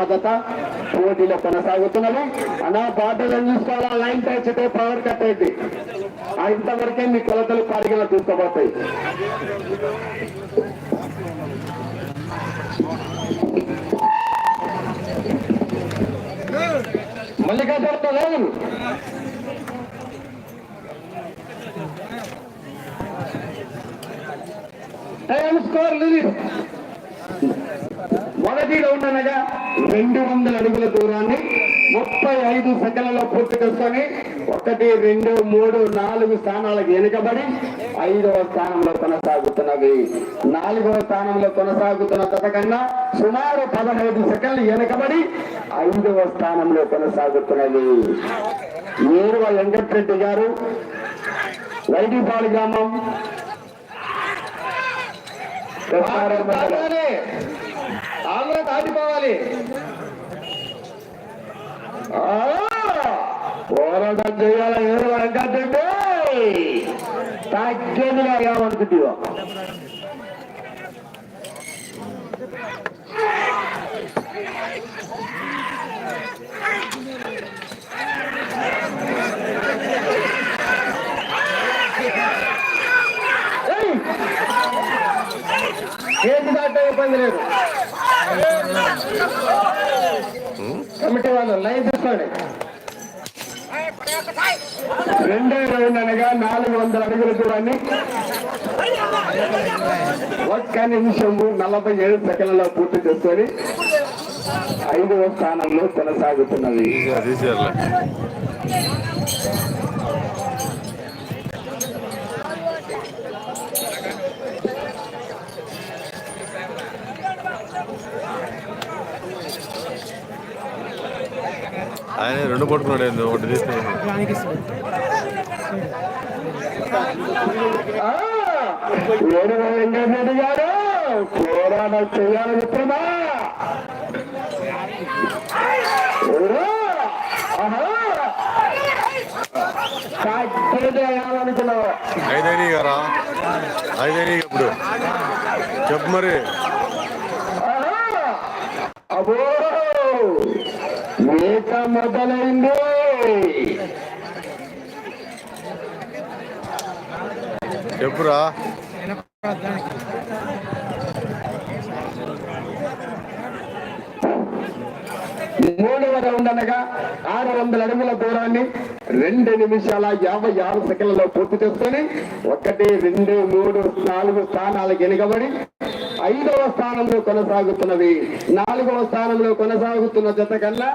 వదత పోటీలో కొనసాగుతున్నది. అన్నా బాటలను చూసుకోవాలా? లైన్ టచ్ అయితే పవర్ కట్ అయింది. ఇంతవరకే మీ కొలతలు పరిగణ తీసుకోబోతాయి మల్లికార్జున లేదు టైం స్కోర్ లేదు మొదటి రౌండ్ అనగా రెండు వందల అడుగుల దూరాన్ని ముప్పై ఐదు సెకండ్లలో పూర్తి చేసుకొని ఒకటి రెండు మూడు నాలుగు స్థానాలకు వెనుకబడి ఐదవ స్థానంలో కొనసాగుతున్నవి. నాలుగవ స్థానంలో కొనసాగుతున్న కథ కన్నా సుమారు పదహైదు సెకండ్లు వెనుకబడి ఐదవ స్థానంలో కొనసాగుతున్నవి ఏరువ వెంకటరెడ్డి గారు వైడిపాడు గ్రామం దాటిపోవాలి పోరాటం చేయాల ఏంటంటే వెంకటరెడ్డి తగ్గేదిగా ఏమనుకుంటువా కేసు ఇబ్బంది లేదు. కమిటీ వాళ్ళు లైన్ తీసుకోండి. రెండో రౌండ్ అనగా నాలుగు వందల అడుగుల దూరాన్ని ఒక్క నిమిషము నలభై ఏడు సెకండ్లలో పూర్తి చేసుకొని ఐదవ స్థానంలో కొనసాగుతున్నది. ఆయన రెండు పట్టుకున్నాడు ఏంది ఒకటి ఐదైనా గారా? ఐదైనా ఇప్పుడు. చెప్పు మరి. మేక మొదలైంది. చెప్పురా మూడవ రౌండ్ అనగా ఆరు వందల అడుగుల దూరాన్ని రెండు నిమిషాల యాభై ఆరు సెకండ్లలో పూర్తి చేసుకొని ఒకటి రెండు మూడు నాలుగు స్థానాలకు వెనుకబడి ఐదవ స్థానంలో కొనసాగుతున్నవి నాలుగవ స్థానంలో కొనసాగుతున్న జత కన్నా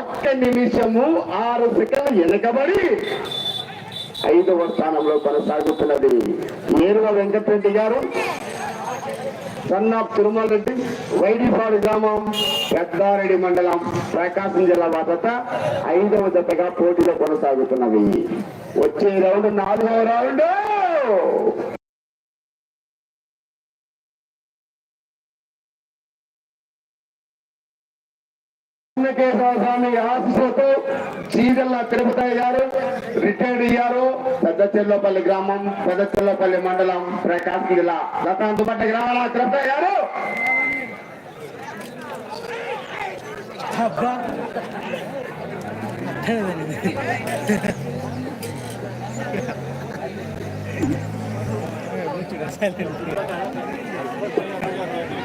ఒక్క నిమిషము ఆరు సెకండ్లు వెనుకబడి ఐదవ స్థానంలో కొనసాగుతున్నది. ఏరువ వెంకటరెడ్డి గారు సన్ ఆఫ్ తిరుమల రెడ్డి వైడిపాడు గ్రామం పెద్దారెడ్డి మండలం ప్రకాశం జిల్లా భద్రత ఐదవ జతగా పోటీలో కొనసాగుతున్నవి. వచ్చే రౌండ్ నాలుగవ రౌండ్. వెంకటేశ్వర స్వామి ఆశీస్సులతో చీగల్ల తిరుపతి గారు రిటైర్డ్ అయ్యారు. పెద్ద చెల్లపల్లి గ్రామం పెద్ద చెల్లపల్లి మండలం ప్రకాశం జిల్లా. అందుబాటు గ్రామాల తిరుపతి గారు.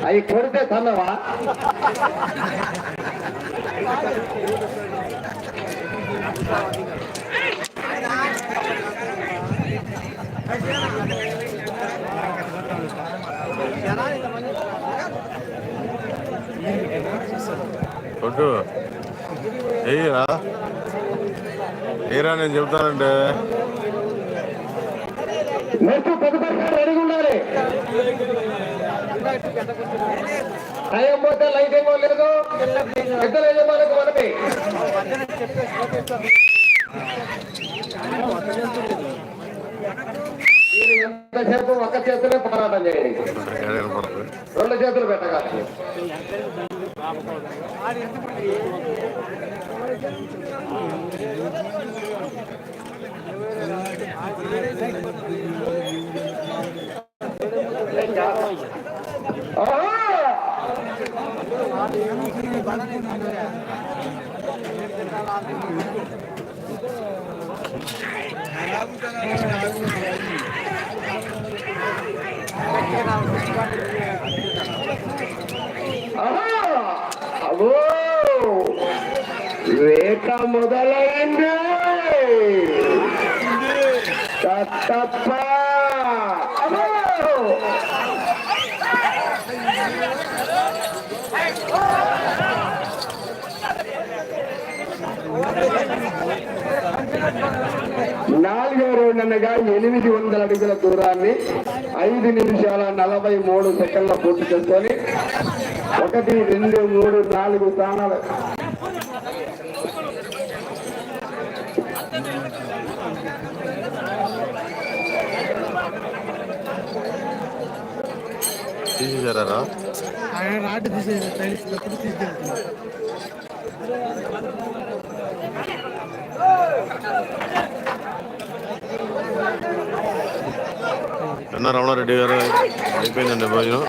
అవి కొడితే తన్నవా? కొట్టు ఏయ్యరా? ఏరా నేను చెప్తానంటే? నెక్స్ట్ తదుపరి రెడీగా ఉండాలి. టైం పోతే లైట్ ఏమో లేదు. పెద్దలు యజమానులకు మనమే ఎంతసేపు ఒక చేతులే పోరాటం చేయండి? రెండు చేతులు పెట్టగాలి వేట మొదలైంది తప్ప నాలుగో రౌండ్ అనగా ఎనిమిది వందల అడుగుల దూరాన్ని ఐదు నిమిషాల నలభై మూడు సెకండ్ల పూర్తి చేసుకొని ఒకటి రెండు మూడు నాలుగు స్థానాలు. ఆయన అన్న రమణారెడ్డి గారు అయిపోయిందండి భోజనం.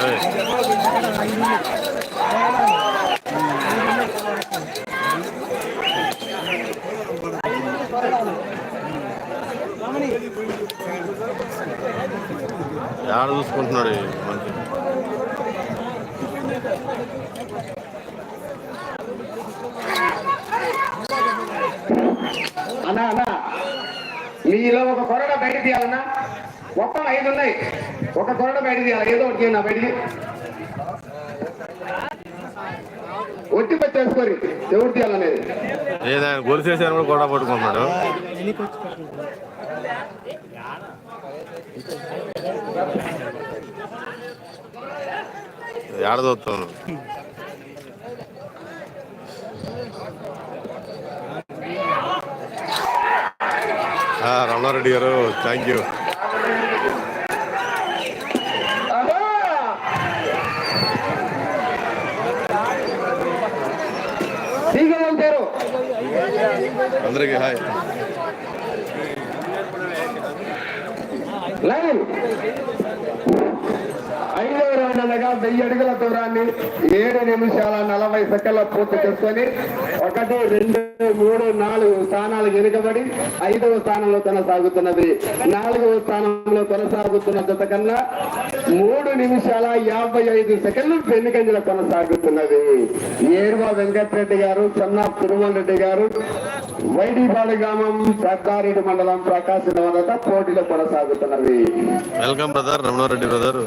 ఏయ్, చూసుకుంటున్నాడు అన్నా అన్నా. మీలో ఒక కొరడ బయట తీయాలన్నా మొత్తం ఐదు ఉన్నాయి. ఒక కొరడ బయట తీయాలి. ఏదో ఒకటి నా బయటికి. ఒట్టి పెట్టేసుకోరి ఎవరు తీయాలనేది? ఏదైనా గొలుసేసాను కూడా గొడవ పట్టుకున్నాడు ఎన్నికి వచ్చి కట్టుకుంటారు ఏడ చూస్తాను ఆ, రమణారెడ్డి గారు థ్యాంక్ యూ ఆహా! శ్రీకారం పేరు అందరికీ హాయ్ లైన్ అనగా వెయ్యి అడుగుల దూరాన్ని ఏడు నిమిషాల నలభై సెకండ్ల పూర్తి చేసుకొని ఒకటి రెండు మూడు నాలుగు స్థానాలు వెనుకబడి ఐదవ స్థానంలో కొనసాగుతున్నది. నాలుగవ స్థానంలో కొనసాగుతున్న జత కన్నా మూడు నిమిషాల యాభై ఐదు సెకండ్లు వెనుకంజల కొనసాగుతున్నది. ఏర్వా వెంకటరెడ్డి గారు చెన్నా తిరుమల రెడ్డి గారు వైడిపాడు గ్రామం పెద్దారెడ్డి మండలం ప్రకాశం వద్ద పోటీలు కొనసాగుతున్నవి. Welcome brother Ramanareddy brother.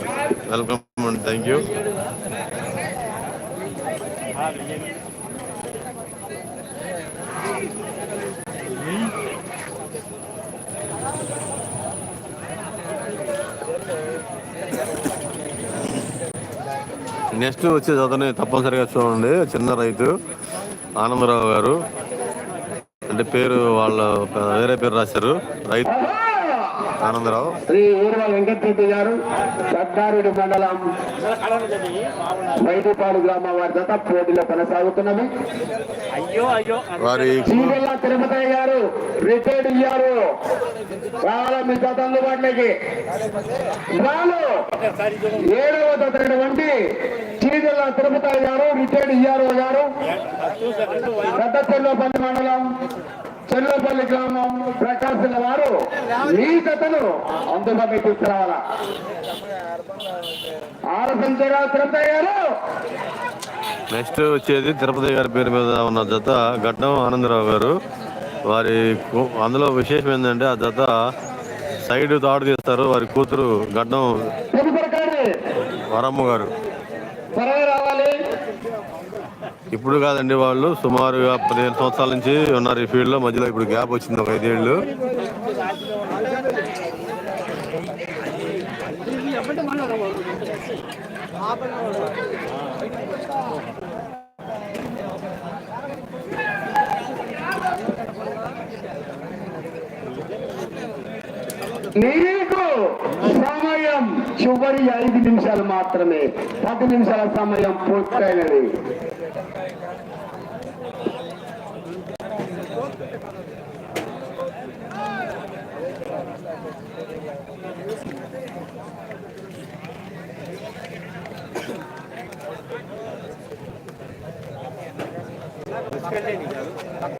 Welcome thank you. Next వచ్చే అతని తప్పనిసరిగా చూడండి చిన్న రైతు ఆనందరావు గారు. అంటే పేరు వాళ్ళ వేరే పేరు రాశారు. రైతు ఆనందరావు. శ్రీ ఊర్వ వెంకటరెడ్డి గారు పెద్దారెడ్డి మండలం బయటిపాడు గ్రామం వారి జత పోటీలో కొనసాగుతున్నవి వారి చీగల్ల తిరుపతి గారు రిటైర్డ్ ఇయ్యారు రావాల మీ జత అందుబాటులోకి రాను ఏడవ జతటువంటి చీగల్ల తిరుపతి గారు రిటైర్డ్ ఇయ్యారు గారు పెద్ద చెల్లపల్లి మండలం చెల్లపల్లి గ్రామం ప్రకాశం వారు మీ జతను అందుబాటులోకి తీసుకురావాలా? ఆరు సంచగా తిరుపతి గారు. నెక్స్ట్ వచ్చేది తిరుపతి గారి పేరు మీద ఉన్న జత ఘట్టం ఆనందరావు గారు. వారి అందులో విశేషం ఏంటంటే ఆ జత సైడ్ తాడు తీస్తారు వారి కూతురు గడ్డం వరమ్మ గారు. ఇప్పుడు కాదండి వాళ్ళు సుమారుగా పదిహేను సంవత్సరాల నుంచి ఉన్నారు ఈ ఫీల్డ్లో మధ్యలో ఇప్పుడు గ్యాప్ వచ్చింది ఒక ఐదేళ్ళు. నీకు సమయం చివరి ఐదు నిమిషాలు మాత్రమే. పది నిమిషాల సమయం పూర్తయినది.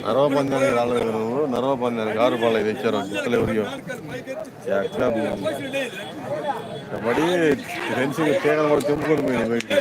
నరవ పందానికి రాలేదు నువ్వు నరవ పందానికి ఆరు రూపాయలు తెచ్చారు చుక్కలు ఎవరియో ఎక్కడ పడి ఫెన్సింగ్ తీగలు కూడా తెంపుకొని పోయింది బయటికి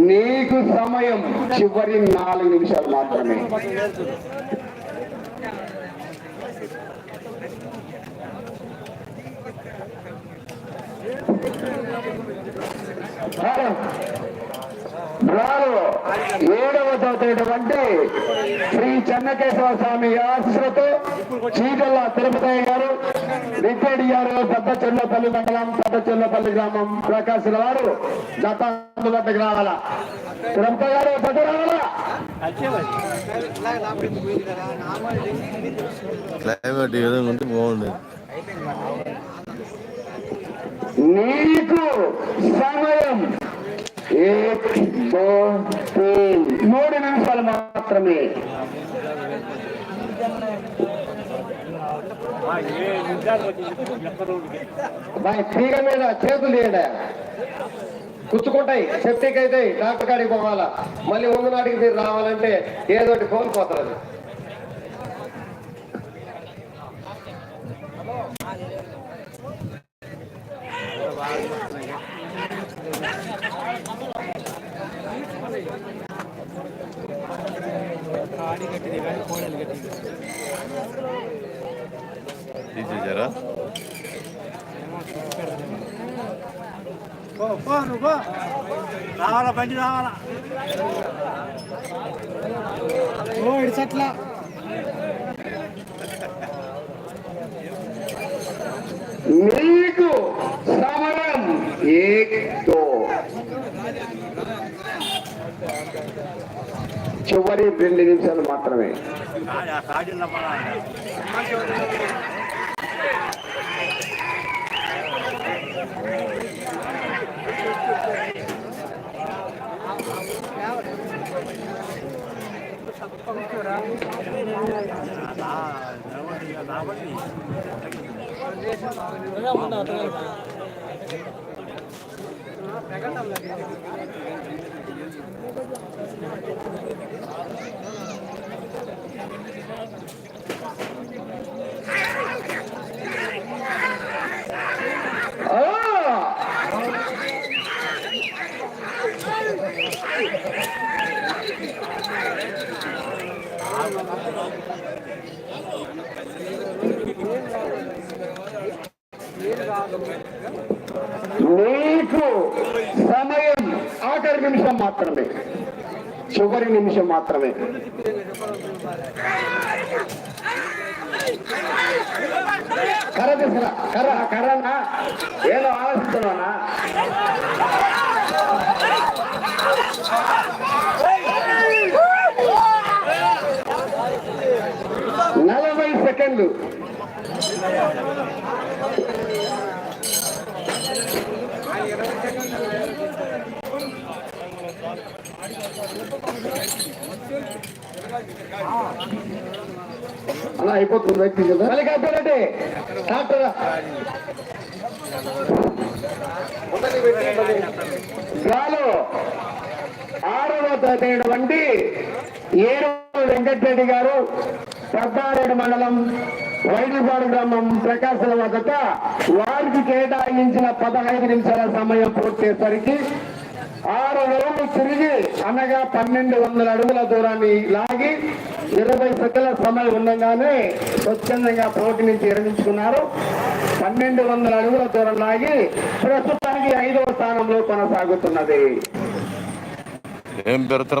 నీకు సమయం చివరి నాలుగు నిమిషాలు మాత్రమే Adam. రారు ఏడవ చదువుతున్నటువంటి శ్రీ చెన్నకేశవ స్వామి ఆశీస్సులతో చీకల్ల తిరుపతయ్య గారు రిటైర్డ్ గారు పెద్ద చెల్లపల్లి మండలం పెద్ద చెల్లపల్లి గ్రామం ప్రకాశుల వారు గత అందుబాటుకు రావాలా తిరుపతి గారు పెద్ద రావాలా క్లైమేట్ ఈ విధంగా ఉంటే బాగుండేది నీకు సమయం. మూడు నిమిషాలు మాత్రమే. బాయ్ తీగ మీద చేతులు తీయడా కుచ్చుకుంటాయి సెప్టిక్ అయితే డాక్టర్ కాడికి పోవాలా. మళ్ళీ ముందు నాటికి మీరు రావాలంటే ఏదోటి కోల్పోతారు తీసేసారా రావాలా బండి రావాలా? ఓ ఇడిచట్లా నీకు సమయం ఏక్ దో చివరి రెండు నిమిషాలు మాత్రమే ఆ! Thank you. నిమిషం మాత్రమే. చివరి నిమిషం మాత్రమే. కర తీసుకురా కర కరనా? ఏదో ఆలోచిస్తున్నానా? నలభై సెకండ్లు. అలా అయిపోతుంది వ్యక్తి కదా? మళ్ళీ డాక్టర్. గాలో ఆరవ తేదీ ఏడు వెంకటరెడ్డి గారు పెద్దారెడ్డి మండలం వైద్యపాడు గ్రామం ప్రకాశం వద్ద వారికి కేటాయించిన పదహైదు నిమిషాల సమయం పూర్తయ్యేసరికి ఆరు రోజులు తిరిగి అనగా పన్నెండు వందల అడుగుల దూరాన్ని లాగి ఇరవై సెకల సమయం ఉండగానే స్వచ్ఛందంగా పోటీ నుంచి విరమించుకున్నారు పన్నెండు వందల అడుగుల దూరం లాగి ప్రస్తుతానికి ఐదవ స్థానంలో కొనసాగుతున్నది. ఏం పెడతారు